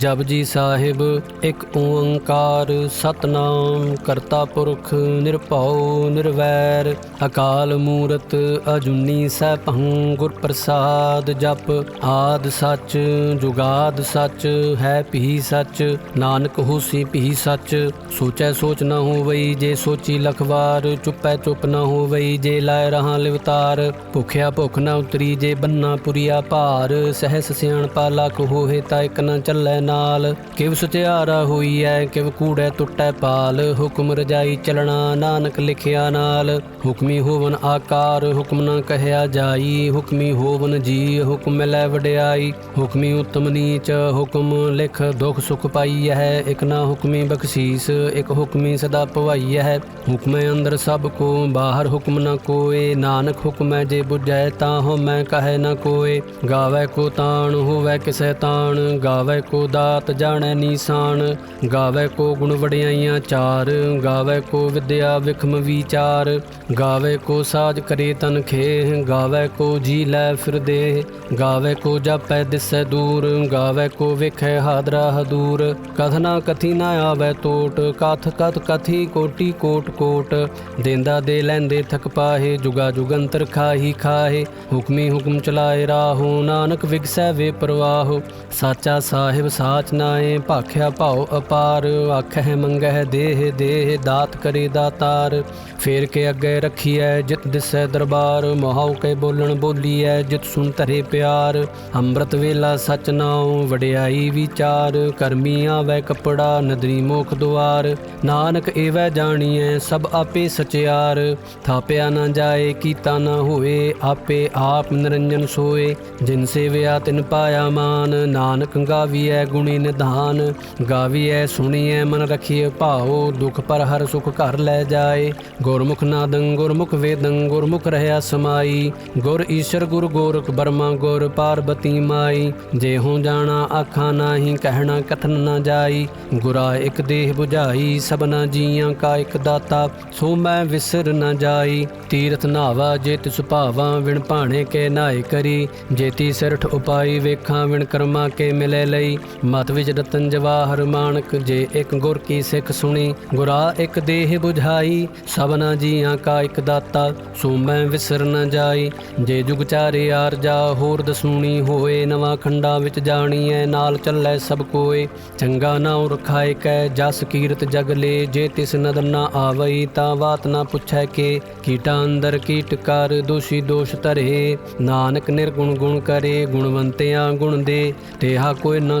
ਜਪਜੀ ਸਾਹਿਬ, ਇੱਕ ਓੰਕਾਰ ਸਤਨਾਮ, ਕਰਤਾ ਪੁਰਖ ਨਿਰਭਉ ਨਿਰਵੈਰ, ਅਕਾਲ ਮੂਰਤ ਅਜੂਨੀ ਸੈਭੰ, ਗੁਰ ਪ੍ਰਸਾਦ ਜਪ, ਆਦ ਸੱਚ, ਜੁਗਾਦ ਸੱਚ, ਹੈ ਭੀ ਸੱਚ, ਨਾਨਕ ਹੋਸੀ ਭੀ ਸੱਚ, ਸੋਚੈ ਸੋਚ ਨਾ ਹੋਵਈ ਜੇ ਸੋਚੀ ਲਖਵਾਰ, ਚੁੱਪੈ ਚੁੱਪ ਨਾ ਹੋਵਈ ਜੇ ਲਾਇ ਰਹਾ ਲਿਵਤਾਰ, ਭੁਖਿਆ ਭੁਖ ਨਾ ਉਤਰੀ ਜੇ ਬੰਨਾ ਪੁਰੀਆ ਭਾਰ, ਸਹਿਸ ਸਿਆਣਪਾ ਲਖ ਹੋਏ ਤਾਂ ਇਕ ਨਾ ਚੱਲੈ ਨਾਲ, ਕਿਵ ਸੁਤਿਆਰਾ ਹੋਈ ਐ ਕਿਵ ਕੂੜੈ ਟੁੱਟੈ ਪਾਲ, ਹੁਕਮ ਰਜਾਈ ਚਲਣਾ ਨਾਨਕ ਲਿਖਿਆ ਨਾਲ। ਹੁਕਮੀ ਹੋਵਨ ਆਕਾਰ, ਹੁਕਮ ਨਾ ਕਹਿਆ ਜਾਈ, ਹੁਕਮੀ ਹੋਵਨ ਜੀ ਹੁਕਮ ਲੈ ਵਡਿਆਈ। ਹੁਕਮੀ ਉਤਮ ਨੀਚ, ਹੁਕਮ ਲਿਖ ਦੁਖ ਸੁਖ ਪਾਈ ਹੈ ਇਕ ਨਾ ਹੁਕਮੀ ਬਖਸ਼ੀਸ, ਇਕ ਹੁਕਮੀ ਸਦਾ ਭਵਾਈ ਹੈ ਹੁਕਮੈ ਅੰਦਰ ਸਭ ਕੋ, ਬਾਹਰ ਹੁਕਮ ਨਾ ਕੋਏ, ਨਾਨਕ ਹੁਕਮੈ ਜੇ ਬੁਝੈ, ਤਾਂ ਹੋ ਮੈਂ ਕਹੈ ਨਾ ਕੋਏ। ਗਾਵੇ ਕੋ ਤਾਣ, ਹੋਵੇ ਕਿਸੈ ਤਾਣ, ਗਾਵੇ ਕੋ ਦਾਤ ਜਾਣੈ ਨੀਸਾਨ, ਗਾਵੇ ਕੋ ਗੁਣ ਵਡਿਆਈਆਂ ਚਾਰ, ਗਾਵੇ ਕੋ ਵਿਦਿਆ ਵਿਖਮ ਵਿਚਾਰ, ਗਾਵੇ ਕੋ ਸਾਜ ਕਰੇ ਤਨ ਖੇ ਗਾਵੇ ਕੋ ਜੀ ਲੈ ਫਿਰਦੇ ਗਾਵੇ ਕੋ ਜਾਪੈ ਦਿਸੈ ਦੂਰ, ਗਾਵੇ ਕੋ ਵੇਖੈ ਹਾਦਰਾ ਹਦੂਰ ਕਥਨਾ ਕਥੀ ਨਾ ਆਵੇ ਟੋਟ ਕਥ ਕਥ ਕਥੀ ਕੋਟੀ ਕੋਟ ਕੋਟ, ਦੇਂਦਾ ਦੇ ਲੈਂਦੇ ਥਕ ਪਾਹੇ, ਜੁਗਾ ਜੁਗੰਤਰ ਖਾਹੀ ਖਾਹੇ, ਹੁਕਮੀ ਹੁਕਮ ਚਲਾਏ ਰਾਹੋ, ਨਾਨਕ ਵਿਗਸੈ ਵੇ ਪ੍ਰਵਾਹ, ਸਾਚਾ ਸਾਹਿਬ ਸਾਚ ਨਾਏ ਭਾਖਿਆ ਭਾਉ ਅਪਾਰ, ਆਖਹਿ ਮੰਗਹਿ ਦੇਹ ਦੇਹ, ਦਾਤ ਕਰੇ ਦਾਤਾਰ। ਫੇਰ ਕੇ ਅੱਗੇ ਰੱਖੀਐ ਜਿਤ ਦਿਸੈ ਦਰਬਾਰ, ਮਹਾਉ ਕੇ ਬੋਲਣ ਬੋਲੀਐ ਜਿਤ ਸੁਣ ਧਰੇ ਪਿਆਰ। ਅੰਮ੍ਰਿਤ ਵੇਲਾ ਸਚ ਨਾਉ, ਵਡਿਆਈ ਵਿਚਾਰ, ਕਰਮੀ ਆਵੈ ਕਪੜਾ, ਨਦਰੀ ਮੋਖ ਦੁਆਰ। ਨਾਨਕ ਏਵੈ ਜਾਣੀਐ ਸਭ ਆਪੇ ਸਚਿਆਰ। ਥਾਪਿਆ ਨਾ ਜਾਏ, ਕੀਤਾ ਨਾ ਹੋਏ, ਆਪੇ ਆਪ ਨਿਰੰਜਨ ਸੋਏ। ਜਿਨ ਸੇਵਿਆ ਤਿਨ ਪਾਇਆ ਮਾਨ, ਨਾਨਕ ਗਾਵੀਐ ਗੁਣੀ ਨਿਧਾਨ, ਗਾਵੀਐ, ਸੁਣੀਐ, ਮਨ ਰਖੀਐ ਭਾਉ, ਦੁਖ ਪਰ ਹਰ ਸੁਖ ਘਰ ਲੈ ਜਾਏ। ਗੁਰਮੁਖ ਨਾਦੰ, ਗੁਰਮੁਖ ਵੇਦੰ, ਗੁਰਮੁਖ ਰਹਿਆ ਸਮਾਈ। ਗੁਰ ਈਸ਼ਰ, ਗੁਰ ਗੋਰਖ ਬਰਮਾ, ਗੁਰ ਪਾਰਬਤੀ ਮਾਈ। ਜੇ ਹੋ ਜਾਣਾ, ਆਖਾਂ ਨਾਹੀ, ਕਹਿਣਾ, ਕਥਨ ਨਾ ਜਾਈ। ਗੁਰਾ ਇੱਕ ਦੇਹ 부ਝਾਈ ਸਭਨਾ ਜੀਆਂ ਕਾ ਇੱਕ ਦਾਤਾ। ਸੋ ਮੈਂ ਵਿਸਰ ਨਾ ਜਾਈ। ਤੀਰਥ ਨਾਵਾ, ਜੇ ਤਿਸ ਭਾਵਾਂ, ਵਿਣ ਭਾਣੇ ਕੇ ਨਾਏ ਕਰੀ। ਜੇਤੀ ਸਿਰਠ ਉਪਾਈ, ਵੇਖਾਂ ਵਿਣ ਕਰਮਾ ਕੇ ਮਿਲੇ ਲਈ। ਮਤ ਵਿੱਚ ਰਤਨ ਜਵਾਹਰ ਮਾਨਕ ਜੇ ਇੱਕ ਗੁਰ ਕੀ ਸਿੱਖ ਸੁਣੀ, ਗੁਰਾ ਇੱਕ ਦੇਹ 부ਝਾਈ ਸਭਨਾ ਜੀਆਂ ਕਾ ਇੱਕ ਦਾਤਾ, ਸੋ ਮੈਂ ਵਿਸਰ ਨਾ ਜਾਈ। ਜੇ ਜੁਗ ਚਾਰੇ ਆਰ ਜਾ ਹੋਰ ਦਸੂਣੀ ਹੋਏ, ਨਵਾਂ ਖੰਡਾ ਵਿੱਚ ਜਾਣੀਐ ਨਾਲ ਚੱਲੈ ਸਭ ਕੋਏ। ਚੰਗਾ ਨਾਉ ਰਖਾਏ ਕੈ, ਜਸ ਕੀਰਤ ਜਗ ਲੇ, ਜੇ ਤਿਸ ਨਦਰ ਨਾ ਆਵਈ, ਤਾਂ ਬਾਤ ਨਾ ਪੁੱਛੈ ਕੇ। ਕੀਟਾ ਅੰਦਰ ਕੀਟ ਕਰ, ਦੋਸ਼ੀ ਦੋਸ਼ ਧਰੇ। ਨਾਨਕ ਨਿਰਗੁਣ ਗੁਣ ਕਰੇ, ਗੁਣਵੰਤਿਆਂ ਗੁਣ ਦੇ। ਤੇਹਾ ਕੋਈ ਨਾ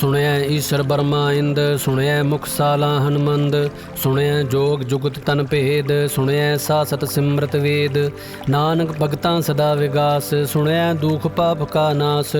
ਸੁਣਿਆ ਈਸ਼ਰ ਬਰਮਾਇੰਦ ਸੁਣਿਆ ਮੁਖ ਸਾਲਾ ਹਨਮੰਦ, ਸੁਣਿਆ ਜੋਗ ਜੁਗਤ ਤਨ ਭੇਦ, ਸੁਣਿਆ ਸਾਸਤ ਸਿਮਰਤ ਵੇਦ, ਨਾਨਕ ਭਗਤਾਂ ਸਦਾ ਵਿਗਾਸ, ਸੁਣਿਆ ਦੁਖ ਪਾਪ ਕਾ ਨਾਸ,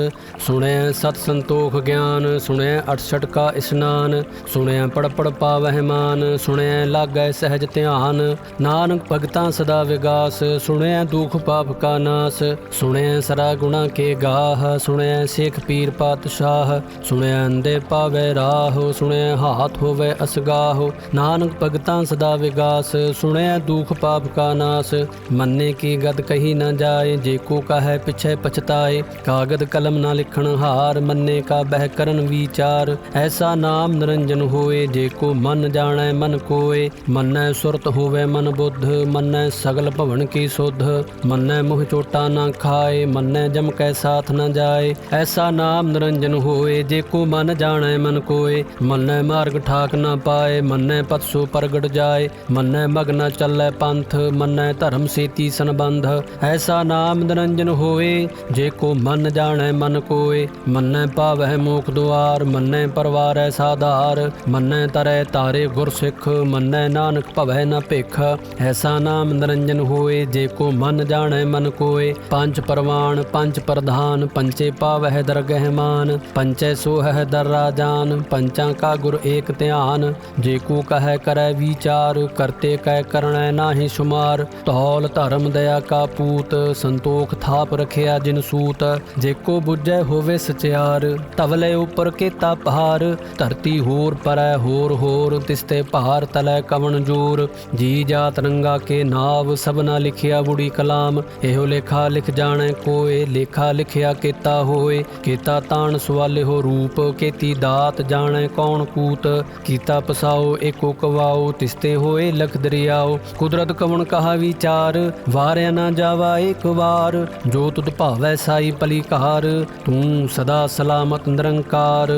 ਸੁਣਿਆ ਸਤ ਸੰਤੋਖ ਗਿਆਨ, ਸੁਣਿਆ 68 ਕਾ ਇਸਨਾਨ, ਸੁਣਿਆ ਪੜ ਪੜ ਪਾਵਹਿ ਮਾਨ, ਸੁਣਿਆ ਲਾਗੈ ਸਹਿਜ ਧਿਆਨ, ਨਾਨਕ ਭਗਤਾਂ ਸਦਾ ਵਿਗਾਸ, ਸੁਣਿਆ ਦੁਖ ਪਾਪ ਕਾ ਨਾਸ, ਸੁਣਿਆ ਸਰਾ ਗੁਣਾ ਕੇ ਗਾਹ, ਸੁਣਿਆ ਸੇਖ ਪੀਰ ਪਾਤਸ਼ਾਹ, ਸੁਣਿਆ ਅੰਦੇ ਪਾਵੇ, ਰਾਹ, ਸੁਣਿਆ ਹਾਥ ਹੋਵੇ, ਅਸਗਾਹ। ਨਾਨਕ ਭਗਤਾਂ ਸਦਾ ਵਿਗਾਸ, ਸੁਣਿਆ ਦੁਖ ਪਾਪ ਕਾ ਨਾਸ। ਮੰਨੇ ਕੀ ਗਦ ਕਹੀ ਨਾ ਜਾਏ, ਜੇ ਕੋ ਕਹੈ ਪਿਛੈ ਪਛਤਾਏ। ਕਾਗਦ ਕਲਮ ਨਾ ਲਿਖਣ ਹਾਰ, ਮੰਨੇ ਕਾ ਬਹਿ ਕਰਨ ਵਿਚਾਰ। ਐਸਾ ਨਾਮ ਨਿਰੰਜਨ ਹੋਏ, ਜੇ ਕੋ ਮਨ ਜਾਣੈ ਮਨ ਕੋਏ। ਮੰਨੈ ਸੁਰਤ ਹੋਵੇ ਮਨ ਬੁੱਧ, ਮੰਨੈ ਸਗਲ ਭਵਨ ਕੀ ਸੁਧ। ਮੰਨੈ ਮੁਹ ਚੋਟਾ ਨਾ ਖਾਏ, ਮੰਨੈ ਜਮ ਕੈ ਸਾਥ ਨਾ ਜਾਏ। ਐਸਾ ਨਾਮ ਨਿਰੰਜਨ ਹੋਏ, ਜੇ ਕੋ ਮਨ ਜਾਣੈ ਮਨ ਕੋਏ, ਮੰਨੈ ਮਾਰਗ ਠਾਕ ਨਾ ਪਾਏ, ਮੰਨੈ ਪਤਸੋ ਪ੍ਰਗਟ ਜਾਏ, ਮੰਨੈ ਮਗ ਨ ਚੱਲੈ ਪੰਥ, ਮੰਨੈ ਧਰਮ ਸੇਤੀ ਸੰਬੰਧ। ਐਸਾ ਨਾਮ ਨਿਰੰਜਨ ਹੋਏ, ਜੇ ਕੋ ਮਨ ਜਾਣੈ ਮਨ ਕੋਏ, ਮੰਨੈ ਪਾਵਹਿ ਮੋਖ ਦੁਆਰ, ਮੰਨੈ ਪਰਵਾਰੈ ਸਾਧਾਰ, ਮੰਨੈ ਤਰੈ ਤਾਰੇ ਗੁਰ ਸਿੱਖ, ਮੰਨੈ ਨਾਨਕ ਭਵੈ ਨ ਭੇਖ। ਐਸਾ ਨਾਮ ਨਿਰੰਜਨ ਹੋਏ, ਜੇ ਕੋ ਮਨ ਜਾਣੈ ਮਨ ਕੋਏ, ਪੰਜ ਪਰਵਾਨ ਪੰਜ ਪ੍ਰਧਾਨ ਪੰਚੇ ਪਾਵਹਿ ਦਰਗਹਿ ਮਾਨ ਪੰਚੈ ਸੋਹੈ ਦਰਰਾ ਰਾਜਾਨ ਪੰਚਾਂ ਕਾ ਗੁਰ ਏਕ ਧਿਆਨ। ਜੇ ਕੋ ਕਹੈ ਕਰੈ ਵਿਚਾਰ, ਕਰਤੇ ਕਹਿ ਕਰਣੈ ਨਾਹੀ ਸ਼ੁਮਾਰ। ਧੌਲ ਧਰਮ ਦਇਆ ਕਾ ਪੂਤ, ਸੰਤੋਖ ਥਾਪ ਰਖਿਆ ਜਿਨ ਸੂਤ। ਜੇ ਕੋ ਬੁੱਝੈ ਹੋਵੇ ਸਚਿਆਰ, ਤਵਲੇ ਉਪਰ ਕੀਤਾ ਪਹਾਰ ਧਰਤੀ ਹੋਰ ਪਰੈ ਹੋਰ ਹੋਰ ਤਿਸਤੇ ਭਾਰ ਤਲੈ ਕਵਣ ਜੋਰ। ਜੀ ਜਾਤ ਰੰਗਾ ਕੇ ਨਾਵ, ਸਭਨਾ ਲਿਖਿਆ ਬੁੜੀ ਕਲਾਮ। ਇਹੋ ਲੇਖਾ ਲਿਖ ਜਾਣੈ ਕੋਏ, ਲੇਖਾ ਲਿਖਿਆ ਕੀਤਾ ਹੋਏ। ਕੀਤਾ ਤਾਣ ਸਵਾਲੇ ਹੋ ਰੂਪ। ਕੀਤੀ ਦਾਤ ਜਾਣੈ ਕੌਣ ਕੂਤ, ਕੀਤਾ ਪਸਾਓ ਏਕੋ ਕਵਾਓ, ਤਿਸਤੇ ਹੋਏ ਲਖ ਦਰਿਆਓ। ਕੁਦਰਤ ਕਵਣ ਕਹਾ ਵਿਚਾਰ, ਵਾਰਿਆ ਨਾ ਜਾਵਾ ਏਕ ਵਾਰ। ਜੋ ਤੁਧ ਭਾਵੈ ਸਾਈ ਪਲੀਕਾਰ ਤੂੰ ਸਦਾ ਸਲਾਮਤ ਨਿਰੰਕਾਰ।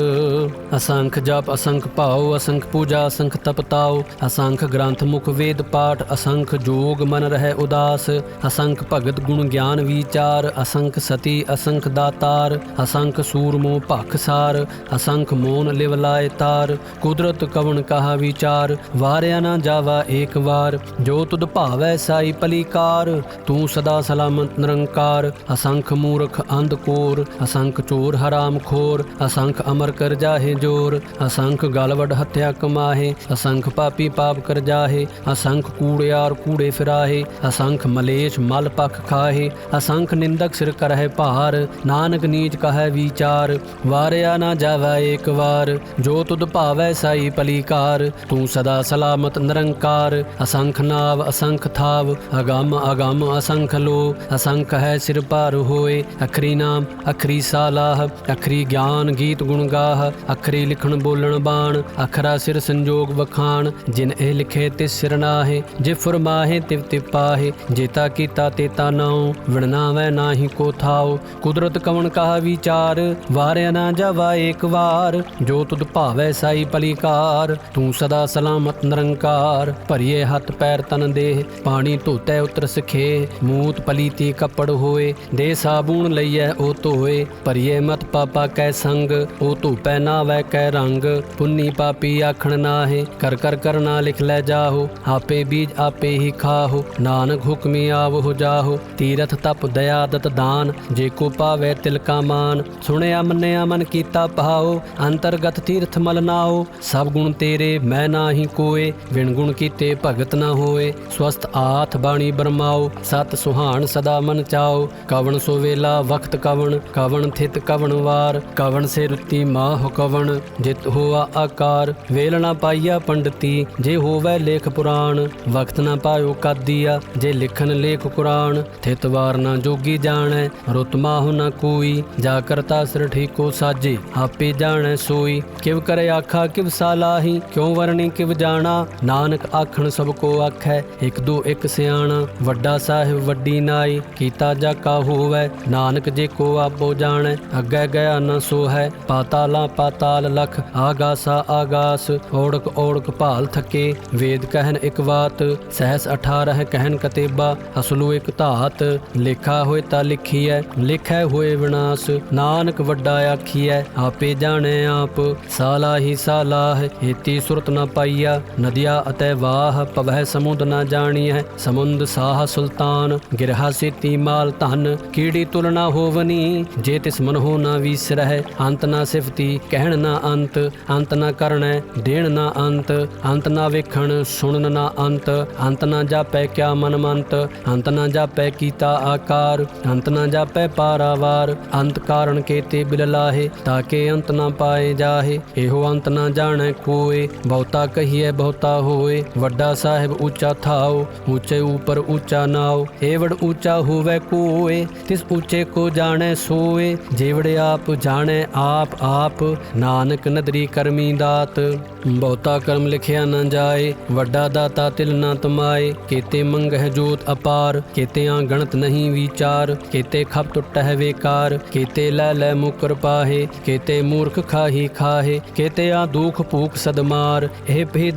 ਅਸੰਖ ਜਪ, ਅਸੰਖ ਭਾਉ, ਅਸੰਖ ਪੂਜਾ, ਅਸੰਖ ਤਪਤਾਉ। ਅਸੰਖ ਗ੍ਰੰਥ ਮੁਖ ਵੇਦ ਪਾਠ, ਅਸੰਖ ਜੋਗ ਮਨ ਰਹਿ ਉਦਾਸ। ਅਸੰਖ ਭਗਤ ਗੁਣ ਗਿਆਨ ਵਿਚਾਰ, ਅਸੰਖ ਸਤੀ, ਅਸੰਖ ਦਾਤਾਰ। ਅਸੰਖ ਸੂਰਮੋ ਭਖਸਾਰ ਅਸੰਖ ਮੋਨ ਲਿਵ ਲਾਏ ਤਾਰ, ਕੁਦਰਤ ਕਵਣ ਕਹਾ ਵਿਚਾਰ, ਵਾਰਿਆ ਨਾ ਜਾਵਾ ਏਕ ਵਾਰ, ਜੋ ਤੁਧ ਭਾਵੈ ਸਾਈ ਪਲੀਕਾਰ, ਤੂੰ ਸਦਾ ਸਲਾਮਤ ਨਿਰੰਕਾਰ, ਅਸੰਖ ਮੂਰਖ ਅੰਧ ਕੋਰ, ਅਸੰਖ ਚੋਰ ਹਰਾਮ ਖੋਰ, ਅਸੰਖ ਅਮਰ ਕਰ ਜਾਹੇ ਜੋਰ, ਅਸੰਖ ਗਲਵਡ ਹੱਤਿਆ ਕਮਾਹੇ, ਅਸੰਖ ਪਾਪੀ ਪਾਪ ਕਰ ਜਾਹੇ, ਅਸੰਖ ਕੂੜਿਆਰ ਕੂੜੇ ਫਿਰਾਹੇ, ਅਸੰਖ ਮਲੇਸ਼ ਮਲ ਪਖ ਖਾਹੇ, ਅਸੰਖ ਨਿੰਦਕ ਸਿਰ ਕਰਹਿ ਭਾਰ, ਨਾਨਕ ਨੀਚ ਕਹੈ ਵਿਚਾਰ, ਵਾਰਿਆ ਨਾ ਜਾਵੈ ਏਕ ਵਾਰ, ਜੋ ਤੁਧ ਭਾਵੈ ਸਾਈ ਪਲੀਕਾਰ, ਤੂੰ ਸਦਾ ਸਲਾਮਤ ਨਿਰੰਕਾਰ, ਅਸੰਖ ਨਾਵ ਅਸੰਖ ਥਾਵ, ਅਗੰਮ ਅਗੰਮ ਅਸੰਖ ਲੋ, ਅਸੰਖ ਹੈ ਸਿਰ ਭਾਰ ਹੋਏ, ਅਖਰੀ ਨਾਮ, ਅਖਰੀ ਸਾਲਾਹ, ਅਖਰੀ ਗਿਆਨ ਗੀਤ ਗੁਣ ਗਾਹ, ਅਖਰੀ ਲਿਖਣ ਬੋਲਣ ਬਾਣ, ਅਖਰਾ ਸਿਰ ਸੰਜੋਗ ਵਖਾਣ, ਜਿਨ ਇਹ ਲਿਖੇ ਤੇ ਸਿਰ ਨਾਹੇ, ਜੇ ਫਰਮਾਹੇ ਤਿਵ ਤਿਪਾਹੇ ਜੇਤਾ ਕੀਤਾ ਤੇਤਾ ਨਾਉ ਵਿਣਨਾਵੈ ਨਾਹੀ ਕੋ ਥਾਉ, ਕੁਦਰਤ ਕਵਣ ਕਹਾ ਵਿਚਾਰ, ਵਾਰਿਆ ਨਾ ਜਾਵਾ ਏਕ ਵਾਰ, ਜੋ ਤੁਧ ਭਾਵੈ ਸਾਈ ਪਲੀਕਾਰ, ਤੂੰ ਸਦਾ ਸਲਾਮਤ ਨਿਰੰਕਾਰ, ਭਰੀਏ ਹੱਥ ਪੈਰ ਤਨ ਦੇਹ, ਪਾਣੀ ਧੋਤੈ ਉਤਰ ਸਖੇ, ਮੂਤ ਪਲੀਤੀ ਕੱਪੜ ਹੋਏ, ਦੇ ਸਾਬੂਨ ਲਈਐ ਉਹ ਧੋਏ, ਭਰੀਏ ਮਤ ਪਾਪਾ ਕੈ ਸੰਗ ਉਹ ਧੂਪੈ ਨਾ ਕੈ ਰੰਗ, ਪੁੰਨੀ ਪਾਪੀ ਆਖਣ ਨਾਹੇ, ਕਰ ਕਰ ਕਰਨਾ ਲਿਖ ਲੈ ਜਾਹੋ, ਆਪੇ ਬੀਜ ਆਪੇ ਹੀ ਖਾਹੋ, ਨਾਨਕ ਹੁਕਮੀ ਆਵਹੁ ਜਾਹੋ, ਤੀਰਥ ਤਪ ਦਇਆ ਦਤ ਦਾਨ, ਜੇ ਕੋ ਪਾਵੇ ਤਿਲ ਕਾ ਮਾਨ, ਸੁਣਿਆ ਮੰਨਿਆ ਮਨ ਕੀਤਾ ਭਾਉ ਅੰਤਰਗਤ ਤੀਰਥ ਮਲ ਨਾਓ। ਸਭ ਗੁਣ ਤੇਰੇ, ਮੈਂ ਨਾਹੀ ਕੋਏ। ਵਿਣ ਗੁਣ ਕੀਤੇ ਭਗਤ ਨਾ ਹੋਏ। ਸਵਸਤ ਆਥ ਬਾਣੀ ਬਰਮਾਓ। ਸਤ ਸੁਹਾਣ ਸਦਾ ਮਨ ਚਾਓ। ਕਵਣ ਸੋ ਵੇਲਾ ਵਕਤ ਕਵਣ। ਕਵਣ ਥਿਤ ਕਵਣ ਵਾਰ। ਕਵਣ ਸੇ ਰੁੱਤੀ ਮਾਹ ਕਵਣ। ਜਿਤ ਹੋਆ ਆਕਾਰ। ਵੇਲ ਨਾ ਪਾਈਆ ਪੰਡਤੀ। ਜੇ ਹੋਵੇ ਲੇਖ ਪੁਰਾਣ। ਵਕਤ ਨਾ ਪਾਇਓ ਕਾਦੀਆ। ਜੇ ਲਿਖਨ ਲੇਖ ਕੁਰਾਨ ਥਿਤ ਵਾਰ ਨਾ ਜੋਗੀ ਜਾਣੈ। ਰੁਤ ਮਾਹੁ ਨਾ ਕੋਈ। ਜਾ ਕਰਤਾ ਸਿਰ ਠੀਕੋ ਸਾਜੇ। ਆਪ ਜਾਣੈ ਸੋਈ। ਕਿਵ ਕਰੇ ਆਖਾ, ਕਿਵ ਸਾਲਾਹੀ ਕਿਉ ਵਰਣੀ ਕਿਵ ਜਾਣਾ? ਨਾਨਕ ਆਖਣ ਸਭ ਕੋ ਆਖੈ, ਇਕ ਦੋ ਇਕ ਸਿਆਣਾ। ਵੱਡਾ ਸਾਹਿਬ ਵੱਡੀ ਨਾਈ, ਕੀਤਾ ਜਾ ਕਾ ਹੋਵੈ? ਨਾਨਕ ਜੇ ਕੋ ਆਪੋ ਜਾਣੈ, ਅੱਗੇ ਗਿਆ ਨ ਸੋ ਪਾਤਾਲਾ ਪਾਤਾਲ ਲਖ, ਆਗਾਸਾ ਆਗਾਸ। ਓੜਕ ਓੜਕ ਭਾਲ ਥਕੇ, ਵੇਦ ਕਹਿਨ ਇਕ ਬਾਤ। ਸਹਸ 18 ਕਹਿਨ ਕਤੇਬਾ, ਅਸਲੂ ਇਕ ਧਾਤ। ਲੇਖਾ ਹੋਏ ਤਾਂ ਲਿਖੀਐ, ਲਿਖੈ ਹੋਏ ਵਿਨਾਸ਼। ਨਾਨਕ ਵੱਡਾ ਆਖੀਐ, ਆਪ ਜਾਣੈ ਆਪ। ਸਾਲਾ ਹੀ ਸਾਲਾਹ ਏਤੀ ਸੁਰਤ ਨ ਪਾਈਆ। ਨਦੀਆ ਅਤੈ ਵਾਹ ਪਵਹਿ ਸਮੁੰਦ ਨ ਜਾਣੀਐ। ਸਮੁੰਦ ਸਾਹ ਸੁਲਤਾਨ, ਗਿਰਹਾ ਸੇਤੀ ਮਾਲ ਧਨ। ਕੀੜੀ ਤੁਲਨਾ ਹੋਵਨੀ, ਜੇ ਤਿਸ ਮਨ ਹੋ ਨਾ ਵਿਸਰਹਿ ਅੰਤ ਨਾ ਸਿਫਤੀ, ਕਹਿਣ ਨਾ ਅੰਤ। ਅੰਤ ਨਾ ਕਰਣੈ ਦੇਣ ਨਾ ਅੰਤ। ਅੰਤ ਨਾ ਵੇਖਣ, ਸੁਣਨ ਨਾ ਅੰਤ। ਅੰਤ ਨਾ ਜਾਪੈ ਕਿਆ ਮਨ ਮੰਤ। ਅੰਤ ਨਾ ਜਾਪੈ ਕੀਤਾ ਆਕਾਰ। ਅੰਤ ਨਾ ਜਾਪੈ ਪਾਰਾਵਾਰ। ਅੰਤ ਕਾਰਣ ਕੇਤੇ ਬਿਲ ਲਾਹੇ ਤਾਕੇ ਅੰਤ ਨਾ ਪਾਏ ਜਾਹੇ, ਇਹੋ ਅੰਤ ਨਾ ਜਾਣੈ ਕੋਏ। ਬਹੁਤਾ ਕਹੀਐ, ਬਹੁਤਾ ਹੋਏ। ਵੱਡਾ ਸਾਹਿਬ ਉੱਚਾ ਥਾਓ, ਉੱਚੇ ਉਪਰ ਉੱਚਾ ਨਾਓ। ਏਵੜ ਉੱਚਾ ਹੋਵੇ ਕੋਏ, ਤਿਸ ਉੱਚੇ ਕੋ ਜਾਣੈ ਸੋਏ। ਜੇਵੜ ਆਪ ਜਾਣੈ ਆਪ ਆਪ, ਨਾਨਕ ਨਦਰੀ ਕਰਮੀ ਦਾਤ। ਬਹੁਤਾ ਕਰਮ ਲਿਖਿਆ ਨਾ ਜਾਏ, ਵੱਡਾ ਦਾਤਾ ਤਿਲ ਨਾ ਤਮਾਏ। ਕੇਤੇ ਮੰਗਹਿ ਜੋਤ ਅਪਾਰ, ਕੇਤਿਆਂ ਗਣਤ ਨਹੀਂ ਵਿਚਾਰ। ਕੇਤੇ ਖਪ ਟੁੱਟਹਿ ਵੇਕਾਰ, ਕੇਤੇ ਲੈ ਲੈ ਮੁਕਰ ਪਾਹੇ। ਕੇਤੇ ਮੂਰਖ ਖਾਹੀ ਖਾਹੇ ਕੇਤੇ ਆ ਦੁਖ ਭੂਖ ਸਦਮਾਰ। ਇਹ ਭੇ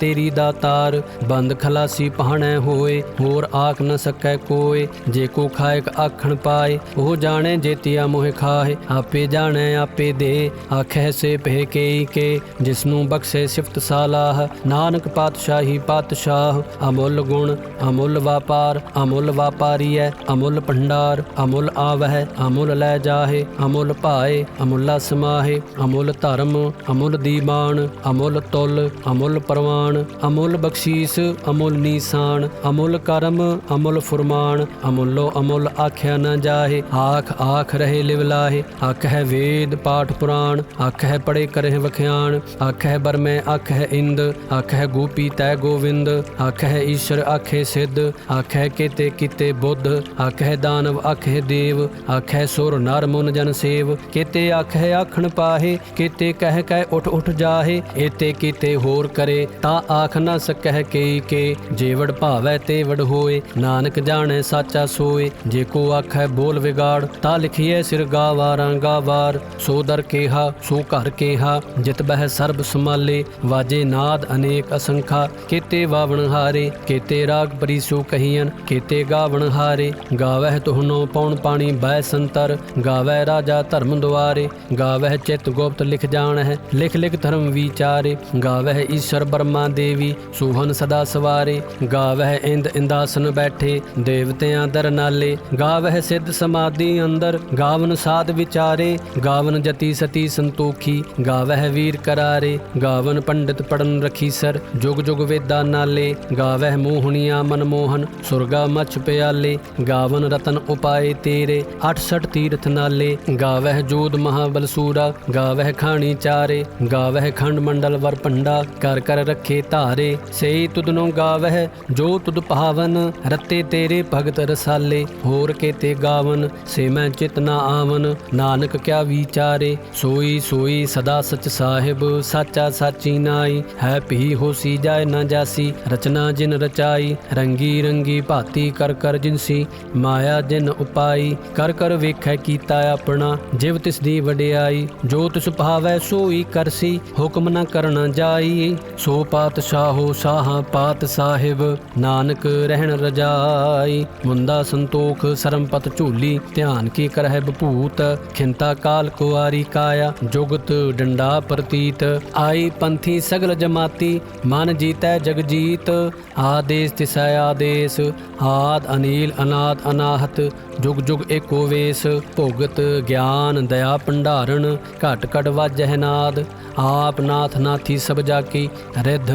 ਤੇਰੀ ਦਾਤਾਰ, ਬੰਦ ਖਲਾਸੀ ਪਹਣੈ ਹੋਏ। ਹੋਰ ਆਖ ਨ ਸਕੈ ਕੋਏ, ਜੇ ਕੋ ਖਾਇਕ ਆਖਣ ਪਾਏ। ਉਹ ਜਾਣੇ ਜੇਤਿਆ ਮੋਹਿ ਖਾਹੇ, ਆਪੇ ਜਾਣੈ ਆਪੇ ਦੇ। ਆਖੈ ਸੇ ਪਹਿ ਕੇਈ ਕੇ, ਜਿਸਨੂੰ ਬਖਸ਼ ਬਖਸ਼ੇ ਸਿਫਤ ਸਾਲਾਹ, ਨਾਨਕ ਪਾਤਸ਼ਾਹੀ ਪਾਤਸ਼ਾਹ, ਅਮੁੱਲ ਗੁਣ, ਅਮੁੱਲ ਵਪਾਰ, ਅਮੁੱਲ ਵਾਪਾਰੀਐ, ਅਮੁੱਲ ਭੰਡਾਰ, ਅਮੁੱਲ ਆਵਹਿ, ਅਮੁੱਲ ਲੈ ਜਾਹੇ, ਅਮੁੱਲ ਭਾਏ, ਅਮੁੱਲਾ ਸਮਾਹੇ, ਅਮੁੱਲ ਧਰਮ, ਅਮੁੱਲ ਦੀਵਾਨ ਅਮੁੱਲ ਤੁਲ, ਅਮੁੱਲ ਪ੍ਰਵਾਨ, ਅਮੁੱਲ ਬਖਸ਼ੀਸ, ਅਮੁੱਲ ਨੀਸਾਨ, ਅਮੁੱਲ ਕਰਮ, ਅਮੁੱਲ ਫੁਰਮਾਨ, ਅਮੁੱਲੋ ਅਮੁੱਲ ਆਖਿਆ ਨਾ ਜਾਹੇ, ਆਖ ਆਖ ਰਹੇ ਲਿਵ ਲਾਹੇ ਆਖ ਹੈ ਵੇਦ ਪਾਠ ਪੁਰਾਣ ਆਖ ਹੈ ਪੜੇ ਕਰੇ ਵਖਿਆਣ ਆਖ ਹੈ ਬਰ ਮੈਂ ਅੱਖ ਹੈ ਇੰਦ ਅੱਖ ਹੈ ਗੋਪੀ ਤੈ ਗੋਵਿੰਦ ਆਖ ਹੈ ਈਸ਼ਰ ਆਖੇ ਸਿੱਧ ਆਖ ਹੈ ਕਿਤੇ ਕਿਤੇ ਬੁੱਧ ਅੱਖ ਹੈ ਦਾਨਵ ਆਖ ਹੈ ਦੇਵ ਅੱਖ ਹੈ ਸੁਰ ਨਰ ਮੁਨ ਜਨ ਸੇਵ, ਕਿਤੇ ਅੱਖ ਹੈ ਆਖਣ ਪਾਹੇ, ਕੀਤੇ ਕਹਿ ਕਹਿ ਉਠ ਉਠ ਜਾਹੇ, ਏਤੇ ਕੀਤੇ ਹੋਰ ਕਰੇ, ਤਾਂ ਆਖ ਨਾ ਸਕਹਿ ਕੇਈ ਕੇ ਜੇਵੜ ਭਾਵੈ ਤੇ ਵਡ ਹੋਏ, ਨਾਨਕ ਜਾਣੈ ਸਾਚਾ ਸੋਏ, ਜੇ ਕੋ ਆਖੈ ਬੋਲ ਵਿਗਾੜ, ਤਾਂ ਲਿਖੀਐ ਸਿਰ ਗਾਵਾਰਾਂ ਗਾਵਾਰ, ਸੋ ਦਰ ਕੇਹਾ, ਸੋ ਘਰ ਕੇਹਾ, ਜਿਤ ਬਹਿ ਸਰਬ ਸਮਾਲੇ ਵਾਜੇ ਨਾਦ ਅਨੇਕ ਅਸੰਖਾ, ਕੀਤੇ ਵਾਵਣ ਹਾਰੇ, ਕੀਤੇ ਰਾਗ ਪਰਿਸੋ ਕਹੀਨ ਕੀਤੇ ਗਾਵਣ ਹਾਰੇ। ਗਾਵਹਿ ਤੁਹਨੋ ਪੌਣ ਪਾਣੀ ਬੈ ਸੰਤਰ ਗਾਵੈ ਰਾਜਾ ਧਰਮ ਦੁਆਰੇ। ਗਾਵਹਿ ਚਿਤ ਗੁਪਤ ਲਿਖ ਜਾਣ ਹੈ ਲਿਖ ਲਿਖ ਧਰਮ ਵਿਚਾਰੇ। ਗਾਵਹਿ ਈਸ਼ਰ ਬਰਮਾ ਦੇਵੀ, ਸੋਹਨ ਸਦਾ ਸਵਾਰੇ। ਗਾਵਹਿ ਇੰਦ ਇੰਦਾਸਨ ਬੈਠੇ, ਦੇਵਤਿਆਂ ਦਰ ਨਾਲੇ। ਗਾਵਹਿ ਸਿੱਧ ਸਮਾਧੀ ਅੰਦਰ, ਗਾਵਨ ਸਾਧ ਵਿਚਾਰੇ। ਗਾਵਨ ਜਤੀ ਸਤੀ ਸੰਤੋਖੀ, ਗਾਵਹਿ ਵੀਰ ਕਰਾਰੇ। ਗਾਵਨ ਪੰਡਿਤ ਪੜਨ ਰਖੀ ਸਰ। ਜੁਗ ਜੁਗ ਵੇਦਾ ਨਾਲੇ ਗਾਵਹਿ ਮੋਹਣੀਆਂ ਮਨਮੋਹਨ ਸੁਰਗਾ ਮਛ ਪਿਆਲੇ, ਗਾਵਨ ਰਤਨ ਉਪਾਏ ਤੇਰੇ। 68 ਤੀਰਥ ਨਾਲੇ ਗਾਵਹਿ ਜੋਧ ਮਹਾਬਲ ਸੂਰਾ। ਗਾਵਹਿ ਖਾਣੀ ਚਾਰੇ, ਗਾਵਹਿ ਖੰਡ ਮੰਡਲ ਵਰ ਪੰਡਾ ਕਰ ਕਰ ਰੱਖੇ ਧਾਰੇ ਸਈ ਤੁਧਨੋਂ ਗਾਵਹਿ, ਜੋ ਤੁਦ ਭਾਵਨ। ਰਤੇ ਤੇਰੇ ਭਗਤ ਰਸਾਲੇ, ਹੋਰ ਕੇਤੇ ਗਾਵਨ। ਸੇ ਮੈਂ ਚਿਤ ਨਾ ਆਵਨ, ਨਾਨਕ ਕਿਆ ਵਿਚਾਰੇ। ਸੋਈ ਸੋਈ ਸਦਾ ਸਚ ਸਾਹਿਬ, ਸਾਚਾ ਸਾਚੀ ਨਾਈ, ਹੈ ਭੀ ਹੋਸੀ ਜਾਏ ਨਾ ਜਾਸੀ, ਰਚਨਾ ਜਿਨ ਰਚਾਈ, ਰੰਗੀ ਰੰਗੀ ਭਾਤੀ ਕਰ ਕਰ ਜਿਨਸੀ, ਮਾਇਆ ਜਿਨ ਉਪਾਈ, ਕਰ ਕਰ ਵੇਖੈ ਕੀਤਾ ਆਪਣਾ, ਜਿਵ ਤਿਸ ਦੀ ਵਡਿਆਈ, ਜੋ ਤਿਸ ਭਾਵੈ ਸੋਈ ਕਰਸੀ, ਹੁਕਮ ਨਾ ਕਰਨਾ ਜਾਈ, ਸੋ ਪਾਤਸ਼ਾਹੋ ਸਾਹਾਂ ਪਾਤ ਸਾਹਿਬ, ਨਾਨਕ ਰਹਿਣ ਰਜਾਈ, ਮੁੰਦਾ ਸੰਤੋਖ ਸਰਮਪਤ ਝੂਲੀ, ਧਿਆਨ ਕੀ ਕਰਹਿ ਬਭੂਤ ਖਿੰਤਾ ਕਾਲ ਕੁਆਰੀ ਕਾਇਆ, ਜੁਗਤ ਡੰਡਾ ਪ੍ਰਤੀਤ, ਆਈ ਪੰਥੀ ਸਗਲ ਜਮਾਤੀ ਮਨ ਜੀਤੈ ਜਗਜੀਤ ਆਦੇਸ ਤਿਸੈ ਆਦੇਸ ਆਦ ਅਨੀਲ ਅਨਾਦ ਅਨਾਹਤ ਜੁਗ ਜੁਗ ਏਕੋ ਵੇਸ, ਭੋਗਤ ਗਿਆਨ, ਦਇਆ ਭੰਡਾਰਨ, ਘਟ ਘਟ ਵਾਜਹਿ ਨਾਦ। ਆਪ ਨਾਥ ਨਾਥੀ ਸਭ ਜਾ ਕੀ ਰਿੱਧ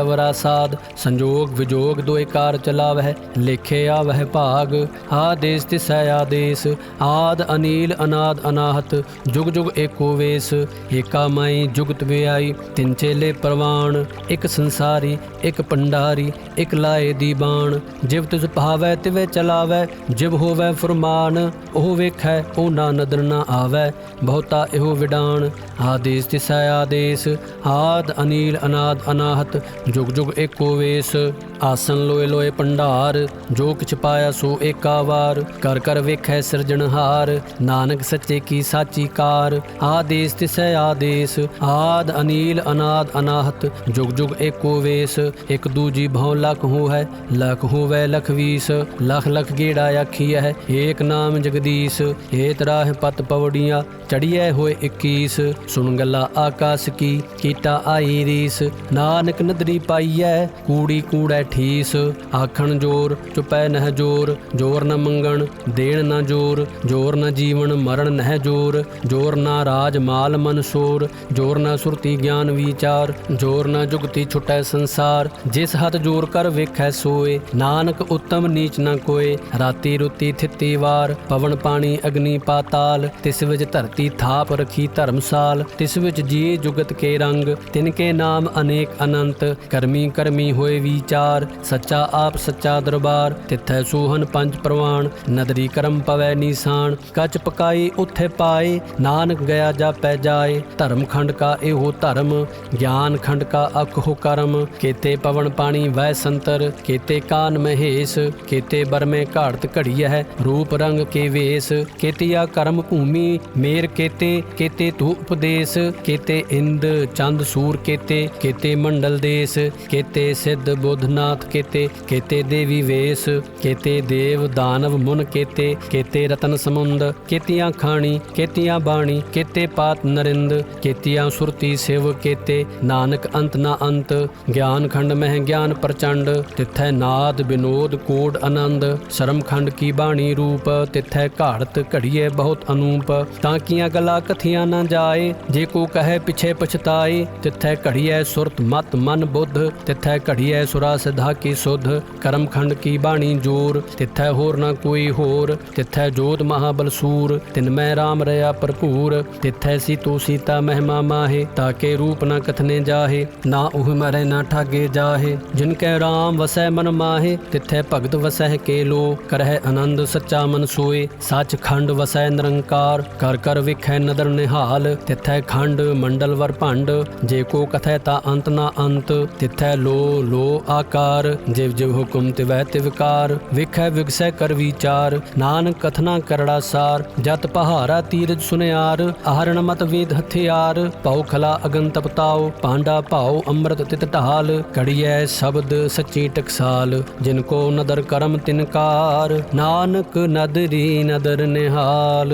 ਅਵਰਾ ਸਾਧ ਸੰਜੋਗ ਵਿਜੋਗ ਦੋਇ ਕਾਰ ਚਲਾਵਹਿ, ਲੇਖੇ ਆਵਹਿ ਭਾਗ। ਆਦੇਸ ਤਿਸੈ ਆਦੇਸ, ਆਦ ਅਨੀਲ ਅਨਾਦ ਅਨਾਹਤ। ਜੁਗ ਜੁਗ ਏਕੋ ਵੇਸ, ਏਕਾ ਮਾਈ ਜੁਗਤ ਵਿਆਈ। ਤਿੰਨ ਚੇਲੇ ਪ੍ਰਵਾਣ, ਇੱਕ ਸੰਸਾਰੀ, ਇੱਕ ਪੰਡਾਰੀ ਇੱਕ ਲਾਏ ਦੀ ਬਾਣ ਜਿਵ ਤਿਸ ਭਾਵੈ ਤਿਵੇ ਚਲਾਵੈ, ਜਿਵ ਹੋਵੈ ਫਰਮਾਨ ਉਹ ਵੇਖੈ ਉਹ ਨਾ ਨਦਰ ਨਾ ਆਵੈ ਬਹੁਤਾ ਇਹੋ ਵਿਡਾਨ ਆਦੇਸ ਤਿਸੈ ਆਦੇਸ, ਆਦ ਅਨੀਲ, ਅਨਾਦ ਅਨਾਹਤ, ਜੁਗ ਜੁਗ ਏਕੋ ਵੇਸ, ਆਸਨ ਲੋਏ ਲੋਏ ਭੰਡਾਰ ਜੋ ਕਿਛ ਪਾਇਆ ਸੋ ਏਕਾ ਵਾਰ, ਕਰ ਕਰ ਵੇਖੈ ਸਿਰਜਣਹਾਰ ਨਾਨਕ ਸੱਚੇ ਕੀ ਸਾਚੀ ਕਾਰ, ਆਦੇਸ ਤਿਸੈ ਆਦੇਸ, ਆਦ ਅਨੀਲ, ਅਨਾਦ ਅਨਾਹਤ, ਜੁਗ ਜੁਗ ਏਕੋ ਵੇਸ, ਇਕ ਦੂਜੀ ਭਉ ਲਖ ਹੋ ਹੈ ਲਖ ਹੋਵੈ ਲਖ ਵੀਸ, ਲਖ ਲਖ ਗੇੜਾ ਆਖੀ ਹੈ ਏਕ ਨਾਮ ਜਗਦੀਸ਼ ਏ ਤਰਾਹ ਪਤ ਪਵੜੀਆਂ ਚੜੀਐ ਹੋਏ 21 ਸੁਣ ਗੱਲਾ ਆਕਾਸ ਕੀ ਕੀਤਾ ਆਈ ਰੀਸ। ਨਾਨਕ ਨਦਰੀ ਪਾਈਐ, ਕੂੜੀ ਕੂੜੈ ਠੀਸ। ਆਖਣ ਜੋਰ, ਚੁਪੈ ਨਹਿ ਜੋਰ। ਜੋਰ ਨ ਮੰਗਣ, ਦੇਣ ਨ ਜੋਰ। ਜੋਰ ਨ ਜੀਵਨ, ਮਰਨ ਨਹਿ ਜੋਰ। ਜੋਰ ਨ ਰਾਜ, ਮਾਲ, ਮਨ ਜੋਰ ਨ ਸੁਰਤੀ, ਗਿਆਨ, ਵਿਚਾਰ। ਜੋਰ ਨ ਜੁਗਤੀ, ਛੁਟੈ ਸੰਸਾਰ। ਜਿਸ ਹੱਥ ਜੋਰ ਕਰ ਵੇਖੈ ਸੋਏ, ਨਾਨਕ ਉਤਮ ਨੀਚ ਨ ਕੋਏ। ਰਾਤੀ ਰੁਤੀ ਥਿੱਤੀ ਵਾਰ, ਪਵਨ ਪਾਣੀ ਅਗਨੀ ਪਾਤਾਲ। ਤਿਸ ਵਿੱਚ ਧਰਤੀ ਥਾਪ ਰਖੀ ਧਰਮਸਾਲ। ਤਿਸ ਵਿੱਚ ਜੀਏ ਜੁਗਤ ਕੇ ਰੰਗ, ਤਿਨ ਕੇ ਨਾਮ ਅਨੇਕ ਅਨੰਤ, ਕਰਮੀ ਕਰਮੀ ਹੋਏ ਵਿਚਾਰ, ਸੱਚਾ ਆਪ ਸੱਚਾ ਦਰਬਾਰ, ਤਿੱਥੈ ਸੋਹਨ ਪੰਜ ਪ੍ਰਵਾਨ ਨਦਰੀ ਕਰਮ ਪਵੈ ਨੀਸਾਨ, ਕੱਚ ਪਕਾਈ ਉਥੇ ਪਾਏ, ਨਾਨਕ ਗਿਆ ਜਾਪੈ ਜਾਏ, ਧਰਮ ਖੰਡ ਕਾ ਇਹੋ ਧਰਮ, ਗਿਆਨ ਖੰਡ ਕਾ ਅਖੋ ਕਰਮ, ਕੇਤੇ ਪਵਨ ਪਾਣੀ ਵੈ ਸੰਤਰ, ਕੇਤੇ ਕਾਨ ਮਹੇਸ਼, ਕੇਤੇ ਬਰਮੇ ਘਾੜਤ ਘੜੀ ਹੈ ਰੂਪ ਰੰਗ ਕੇ ਵੇਸ, ਕੇਤੀਆ ਕਰਮ ਭੂਮੀ, ਮੇਰ ਕੇਤੇ ਕੇਤੇ ਤੂ ਉਪਦੇ ਦੇਸ, ਕੇਤੇ ਇੰਦ, ਚੰਦ, ਸੂਰ, ਕੇਤੇ ਕੇਤੇ ਮੰਡਲ ਦੇਸ, ਕੇਤੇ ਸਿੱਧ ਬੁੱਧਨਾਥ ਕੇਤੇ ਕੇਤੇ ਦੇਵੀ ਵੇਸ, ਕੇਤੇ ਦੇਵ, ਦਾਨਵ, ਮੁਨ, ਕੇਤੇ ਕੇਤੇ ਰਤਨ ਸਮੁੰਦ, ਕੇਤੀਆਂ ਖਾਣੀ, ਕੇਤੀਆਂ ਬਾਣੀ, ਕੇਤੇ ਪਾਤ ਨਰਿੰਦ, ਕੇਤੀਆਂ ਸੁਰਤੀ ਸਿਵ, ਕੇਤੇ ਨਾਨਕ ਅੰਤ ਨਾ ਅੰਤ, ਗਿਆਨ ਖੰਡ ਮਹਿ ਗਿਆਨ ਪ੍ਰਚੰਡ, ਤਿਥੈ ਨਾਦ ਬਿਨੋਦ ਕੋਡ ਆਨੰਦ, ਸ਼ਰਮ ਖੰਡ ਕੀ ਬਾਣੀ ਰੂਪ, ਤਿਥੈ ਘਾੜਤ ਘੜੀਏ ਬਹੁਤ ਅਨੂਪ, ਤਾਂ ਕੀਆਂ ਗੱਲਾਂ ਕਥੀਆਂ ਨਾ ਜਾਏ ਜੇ ਕੋ ਕਹੇ ਪਿਛੇ ਪਛਤਾਏ ਤਿਥੈ ਘੜੀਐ ਸੁਰਤ ਮਤ ਮਨ ਬੁੱਧ, ਤਿਥੈ ਘੜੀਐ ਸੁਰਾ ਸਿਧਾ ਕੀ ਸੁਧ, ਕਰਮ ਖੰਡ ਕੀ ਬਾਣੀ ਜੋਰ, ਤਿਥੈ ਹੋਰ ਨਾ ਕੋਈ ਹੋਰ, ਤਿਥੈ ਜੋਤ ਮਹਾਬਲ ਸੂਰ, ਤਿਨ ਮੈਂ RAM ਰਿਆ ਭਰਪੂਰ, ਤਿਥੈ ਸੀਤੋ ਸੀਤਾ ਮਹਿਮਾ ਮਾਹੇ ਤਾਕੇ ਰੂਪ ਨਾ ਕਥਨੇ ਜਾਹੇ, ਨਾ ਉਹ ਮਰੇ ਨਾ ਠਾਗੇ ਜਾਹੇ, ਜਿਨ ਕੈ RAM ਵਸੈ ਮਨ ਮਾਹੇ, ਤਿਥੈ ਭਗਤ ਵਸੈ ਕੇ ਲੋ, ਕਰਹਿ ਆਨੰਦ ਸੱਚਾ ਮਨ ਸੋਏ, ਸੱਚ ਖੰਡ ਵਸੈ ਨਿਰੰਕਾਰ, ਕਰ ਕਰ ਵਿਖੈ ਨਦਰ ਨਿਹਾਲ, ਤਿਥੈ ਖੰਡ, ਮੰਡਲ ਵਰ ਭੰਡ। ਜੇ ਕੋ ਕਥੈ ਤਾ ਅੰਤ ਨਾ ਅੰਤ। ਤਿਥੈ ਲੋ ਲੋ ਆਕਾਰ। ਜਿਵ ਜਿਵ ਹੁਕਮ ਤਿਵੈ ਤਿਵਕਾਰ ਵਿਖੈ ਵਿਗਸੈ ਕਰ ਵਿਚਾਰ। ਨਾਨਕ ਕਥਨਾ ਕਰੜਾ ਸਾਰ। ਜਤ ਪਹਾਰਾ ਤੀਰਜ ਸੁਨਿਆਰ। ਆਹਰਣ ਮਤ ਵੇਦ ਹਥਿਆਰ। ਪਉ ਖਲਾ ਅਗਨ ਤਪਤਾਉ ਪਾਂਡਾ ਭਾਉ ਅੰਮ੍ਰਿਤ ਤਿਤ ਢਾਲ। ਕੜੀਐ ਸ਼ਬਦ ਸੱਚੀ ਟਕਸਾਲ ਜਿਨ ਕੋ ਨਦਰ ਕਰਮ ਤਿਨਕਾਰ ਨਾਨਕ ਨਦਰੀ ਨਦਰ ਨਿਹਾਲ।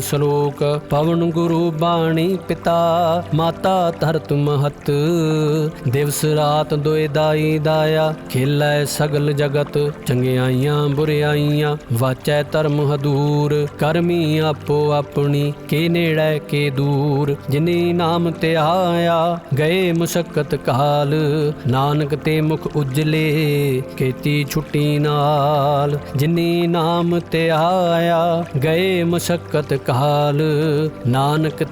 ਸ਼ਲੋਕ ਪਵਨ ਗੁਰੂ ਬਾਣੀ ਪਿਤਾ, ਮਾਤਾ ਧਰਤ ਮਹਤ ਦਿਵਸ ਰਾਤ ਦੋਇ ਦਾਈ ਦਾਇਆ, ਖੇਲੇ ਸਗਲ ਜਗਤ। ਚੰਗਿਆਈਆਂ ਬੁਰਿਆਈਆਂ, ਵਾਚੈ ਧਰਮ ਹਦੂਰ। ਕਰਮੀ ਆਪੋ ਆਪਣੀ, ਕੇ ਨੇੜੇ ਕੇ ਦੂਰ। ਜਿਨੀ ਨਾਮ ਤੇ ਆਇਆ, ਗਏ ਮੁਸ਼ਕਤ ਕਾਲ। ਨਾਨਕ ਤੇ ਮੁਖ ਉਜਲੇ ਕੀਤੀ ਛੁੱਟੀ ਨਾਲ। ਜਿਨੀ ਨਾਮ ਤੇ ਆਇਆ, ਗਏ ਮੁਸ਼ਕਤ ਕਾਲ। ਨਾਨਕ